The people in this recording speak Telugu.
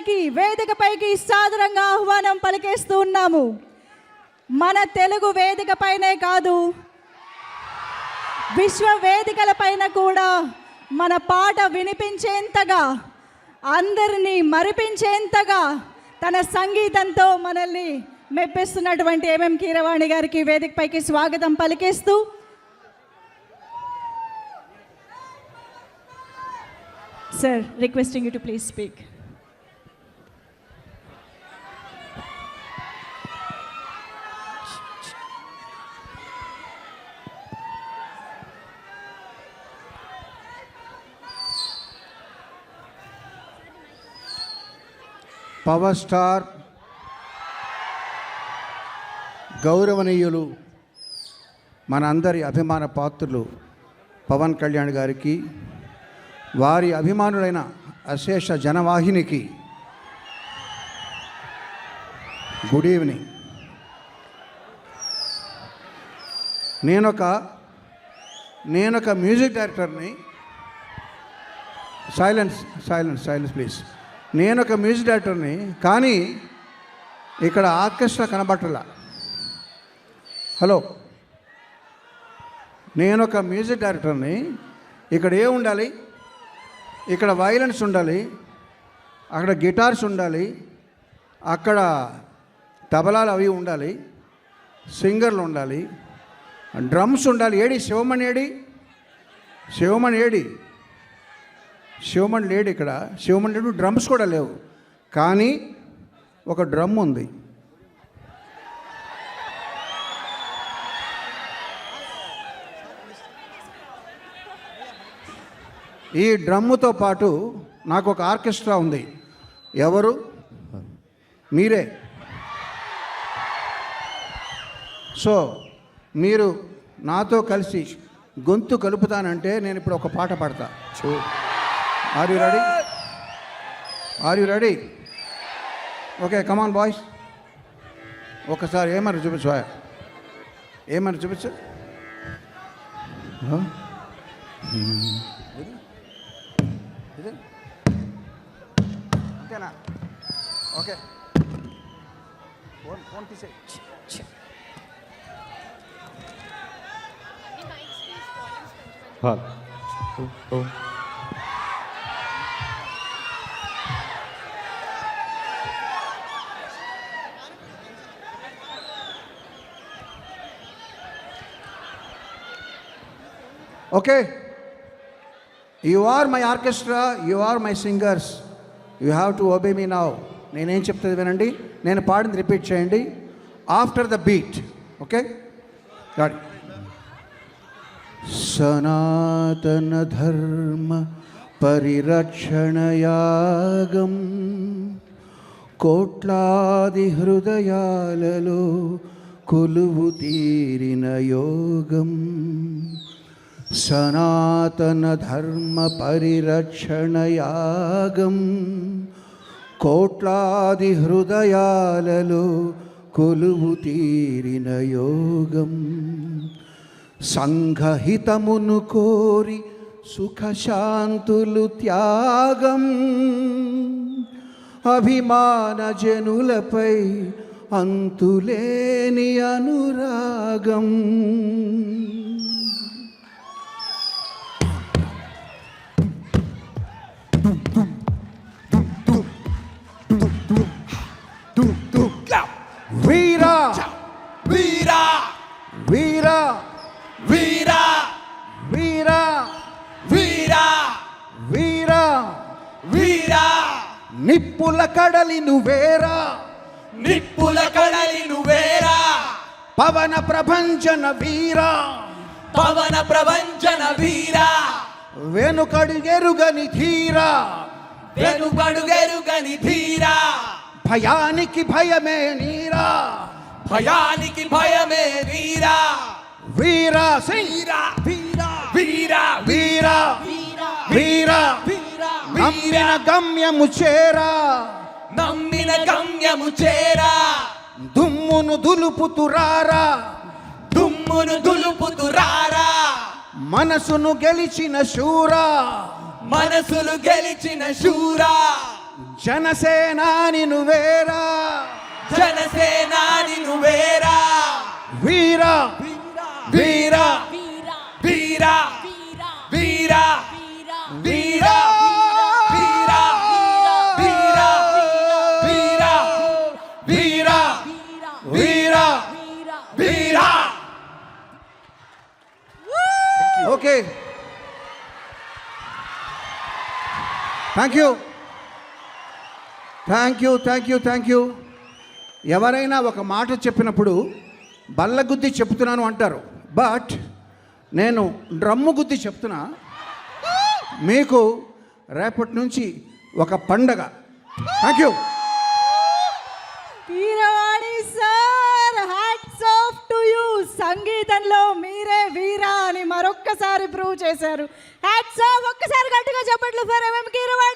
గారికి వేదికపైకి సాదరంగా ఆహ్వానం పలికేస్తూ ఉన్నాము. మన తెలుగు వేదిక పైనే కాదు విశ్వ వేదికల పైన కూడా మన పాట వినిపించేంతగా అందరినీ మరిపించేంతగా తన సంగీతంతో మనల్ని మెప్పిస్తున్నటువంటి ఎంఎం కీరవాణి గారికి వేదికపైకి స్వాగతం పలికేస్తూ sir requesting you to please speak power star గౌరవనీయులు మనందరి అభిమాన పాత్రులు పవన్ కళ్యాణ్ గారికి వారి అభిమానులైన అశేష జనవాహినికి గుడ్ ఈవినింగ్. నేనొక నేనొక మ్యూజిక్ డైరెక్టర్ని సైలెన్స్ సైలెన్స్ సైలెన్స్ ప్లీజ్. నేను ఒక మ్యూజిక్ డైరెక్టర్ని కానీ ఇక్కడ ఆర్కెస్ట్రా కనబట్టలా హలో. నేను ఒక మ్యూజిక్ డైరెక్టర్ని ఇక్కడ ఏ ఉండాలి? ఇక్కడ వైలెన్స్ ఉండాలి అక్కడ గిటార్స్ ఉండాలి అక్కడ తబలాలు అవి ఉండాలి సింగర్లు ఉండాలి డ్రమ్స్ ఉండాలి. ఏడి? శివమణి ఏడి? శివమణి ఏడి? శివమణి లేడు ఇక్కడ. శివమణి లేడు డ్రమ్స్ కూడా లేవు. కానీ ఒక డ్రమ్ ఉంది. ఈ డ్రమ్ముతో పాటు నాకు ఒక ఆర్కెస్ట్రా ఉంది. ఎవరు? మీరే. సో మీరు నాతో కలిసి గొంతు కలుపుతానంటే నేను ఇప్పుడు ఒక పాట పాడతా. Are you ready? Are you ready? Okay, come on, boys. Okay, sir. Aim and jump, ఒకసారి ఏమని చూపించు ఏమని చూపించు అంతేనా one, ఫోన్ ఫోన్ తీసే Oh. oh. Okay you are my orchestra you are my singers you have to obey me now నేనేం చెప్తుంది వినండి. నేను పాడింది రిపీట్ చేయండి. ఆఫ్టర్ ద బీట్ ఓకే గాడి సనాతన ధర్మ పరిరక్షణయాగం కోట్లాది హృదయాలలో కొలువు తీరిన యోగం. సనాతన ధర్మ పరిరక్షణయాగం కోట్లాది హృదయాలలో కొలువు తీరిన యోగం. సంఘహితమును కోరి సుఖశాంతులు త్యాగం. అభిమానజనులపై అంతులేని అనురాగం. వీరా వీరా వీరా వీరా వీరా వీరా వీరా వీరా నిప్పుల కడలి నువ్వేరా నిప్పుల కడలి నువ్వేరా పవన ప్రభంజన వీరా పవన ప్రపంచన వీరా వెనుకడుగెరుగని ధీరా వెనుకడుగెరుగని ధీరా భయానికి భయమే నీరా భయానికి భయమే వీరా. వీరా వీరా. వీరా. వీరా. వీరా. వీరా. నమ్మిన గమ్యము చేరా. నమ్మిన గమ్యము చేరా. దుమ్మును దులుపుతురారా దుమ్మును దులుపుతురారా మనసును గెలిచిన శూరా. మనసులు గెలిచిన శూరా. జనసేనాని నువ్వేరా జనసేనాని నువ్వేరా వీరా వీరా వీరా వీరా వీరా okay thank you thank you thank you thank you ఎవరైనా ఒక మాట చెప్పినప్పుడు బల్ల గుద్ది చెప్తున్నాను అంటారు. బట్ నేను డ్రమ్ము గుద్ది చెప్తున్నా. మీకు రేపటి నుంచి ఒక పండగ. Thank you Veeravani sir hats off to you సంగీతంలో మీరే వీరా అని మరొక్కసారి ప్రూవ్ చేశారు. హ్యాట్స్ ఆఫ్ ఒక్కసారి గట్టిగా చెప్పట్లు. For MM Keeravani